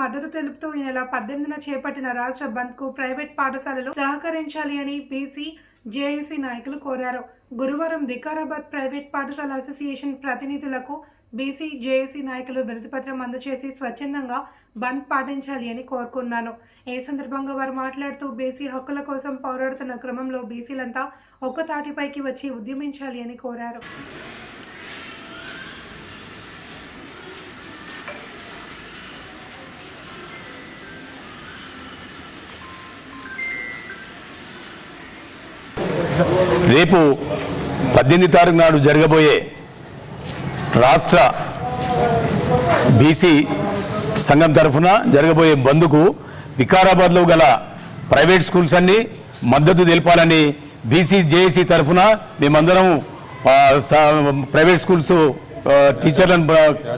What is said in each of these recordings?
మద్దతు తెలుపుతూ ఈ నెల పద్దెనిమిదిన చేపట్టిన రాష్ట్ర బంద్కు ప్రైవేట్ పాఠశాలలు సహకరించాలి అని బీసీ జేఏసీ నాయకులు కోరారు. గురువారం వికారాబాద్ ప్రైవేట్ పాఠశాల అసోసియేషన్ ప్రతినిధులకు బీసీ జేఏసీ నాయకులు వినతిపత్రం అందజేసి స్వచ్ఛందంగా బంద్ పాటించాలి అని కోరుకున్నాను ఈ సందర్భంగా వారు మాట్లాడుతూ బీసీ హక్కుల కోసం పోరాడుతున్న క్రమంలో బీసీలంతా ఒక్కతాటిపైకి వచ్చి ఉద్యమించాలి అని కోరారు. రేపు పద్దెనిమిది తారీఖు నాడు జరగబోయే రాష్ట్ర బీసీ సంఘం తరఫున జరగబోయే బంద్కు వికారాబాద్లో గల ప్రైవేట్ స్కూల్స్ అన్ని మద్దతు తెలపాలని బీసీ జేఏసీ తరఫున మేమందరం ప్రైవేట్ స్కూల్స్ టీచర్లను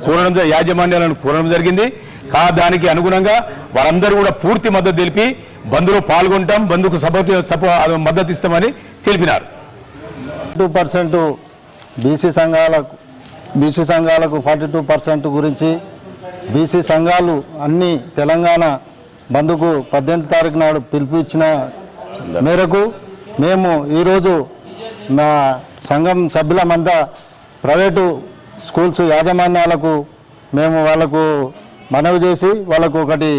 కోరడం యాజమాన్యాలను కోరడం జరిగింది. కా దానికి అనుగుణంగా వారందరూ కూడా పూర్తి మద్దతు తెలిపి బంద్లో పాల్గొంటాం బంద్కు సపోర్ట్ సపో మద్దతు ఇస్తామని తెలిపినారు. టూ పర్సెంట్ బీసీ సంఘాలకు బీసీ సంఘాలకు ఫార్టీ టూ పర్సెంట్ గురించి బీసీ సంఘాలు అన్ని తెలంగాణ బంధుకు పద్దెనిమిది తారీఖు నాడు పిలుపు ఇచ్చిన మేరకు మేము ఈరోజు మా సంఘం సభ్యులమంతా ప్రైవేటు స్కూల్స్ యాజమాన్యాలకు మేము వాళ్ళకు మనవి చేసి వాళ్ళకు ఒకటి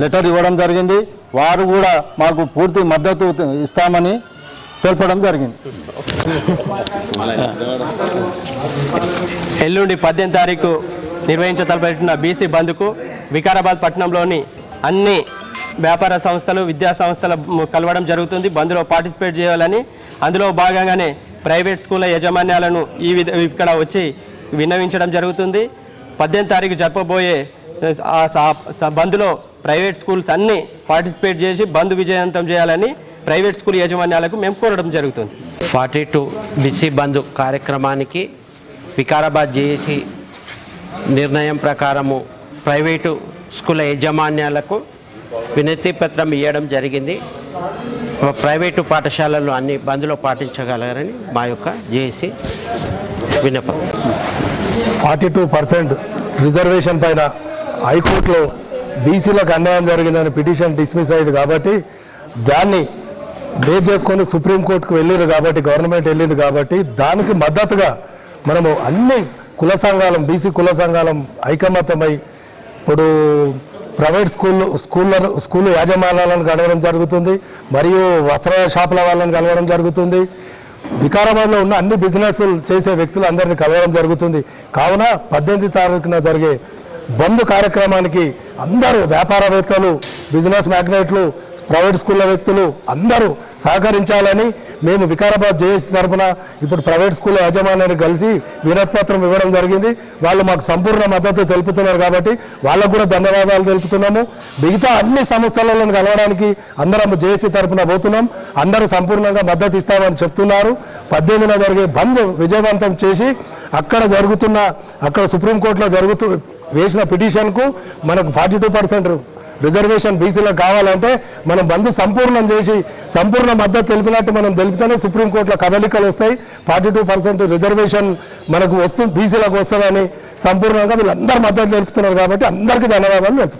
లెటర్ ఇవ్వడం జరిగింది. వారు కూడా మాకు పూర్తి మద్దతు ఇస్తామని తెలపడం జరిగింది. ఎల్లుండి పద్దెనిమిది తారీఖు నిర్వహించ తలపెట్టిన బీసీ బంద్కు వికారాబాద్ పట్టణంలోని అన్ని వ్యాపార సంస్థలు విద్యా సంస్థలు కలవడం జరుగుతుంది. బంద్లో పార్టిసిపేట్ చేయాలని అందులో భాగంగానే ప్రైవేట్ స్కూళ్ళ యాజమాన్యాలను ఈ విధ ఇక్కడ వచ్చి విన్నవించడం జరుగుతుంది. పద్దెనిమిది తారీఖు జరపబోయే స- బంద్లో ప్రైవేట్ స్కూల్స్ అన్నీ పార్టిసిపేట్ చేసి బంద్ విజయవంతం చేయాలని ప్రైవేట్ స్కూల్ యాజమాన్యాలకు మేము కోరడం జరుగుతుంది. ఫార్టీ టూ బీసీ బంధు కార్యక్రమానికి వికారాబాద్ జేఏసీ నిర్ణయం ప్రకారము ప్రైవేటు స్కూల్ యాజమాన్యాలకు వినతి పత్రం ఇవ్వడం జరిగింది. ప్రైవేటు పాఠశాలలు అన్ని బంద్లో పాటించగలరని మా యొక్క జేఏసీ విన్నపం. ఫార్టీ టూ పర్సెంట్ రిజర్వేషన్ పైన హైకోర్టులో బీసీలకు అన్యాయం జరిగిందని పిటిషన్ డిస్మిస్ అయింది కాబట్టి దాన్ని బేస్ చేసుకొని సుప్రీంకోర్టుకు వెళ్ళారు కాబట్టి గవర్నమెంట్ వెళ్ళింది కాబట్టి దానికి మద్దతుగా మనము అన్ని కుల సంఘాలం బీసీ కుల సంఘాలం ఐకమత్యమై ఇప్పుడు ప్రైవేట్ స్కూల్ స్కూళ్ళ స్కూల్ యాజమాన్యాలను కలవడం జరుగుతుంది మరియు వస్త్ర షాపుల వాళ్ళని కలవడం జరుగుతుంది. వికారాబాద్లో ఉన్న అన్ని బిజినెస్లు చేసే వ్యక్తులు అందరినీ కలవడం జరుగుతుంది. కావున పద్దెనిమిది తారీఖున జరిగే బంద్ కార్యక్రమానికి అందరూ వ్యాపారవేత్తలు బిజినెస్ మ్యాగ్నెట్లు ప్రైవేట్ స్కూళ్ళ వ్యక్తులు అందరూ సహకరించాలని మేము వికారాబాద్ జేఏసీ తరఫున ఇప్పుడు ప్రైవేట్ స్కూల్ యాజమాన్యాన్ని కలిసి వినతిపత్రం ఇవ్వడం జరిగింది. వాళ్ళు మాకు సంపూర్ణ మద్దతు తెలుపుతున్నారు కాబట్టి వాళ్ళకు కూడా ధన్యవాదాలు తెలుపుతున్నాము. మిగతా అన్ని సంస్థలను కలవడానికి అందరం జేఏసీ తరఫున పోతున్నాం. అందరూ సంపూర్ణంగా మద్దతు ఇస్తామని చెప్తున్నారు. పద్దెనిమిదిన జరిగే బంద్ విజయవంతం చేసి అక్కడ జరుగుతున్న అక్కడ సుప్రీంకోర్టులో జరుగుతూ వేసిన పిటిషన్కు మనకు ఫార్టీ టూ పర్సెంట్ రిజర్వేషన్ బీసీలకు కావాలంటే మనం బంధు సంపూర్ణం చేసి సంపూర్ణ మద్దతు తెలిపినట్టు మనం తెలిపితేనే సుప్రీంకోర్టులో కదలికలు వస్తాయి. ఫార్టీ టూ పర్సెంట్ రిజర్వేషన్ మనకు వస్తుంది బీసీలకు వస్తుందని సంపూర్ణంగా వీళ్ళందరూ మద్దతు తెలుపుతున్నారు కాబట్టి అందరికీ ధన్యవాదాలు తెలుపుతున్నారు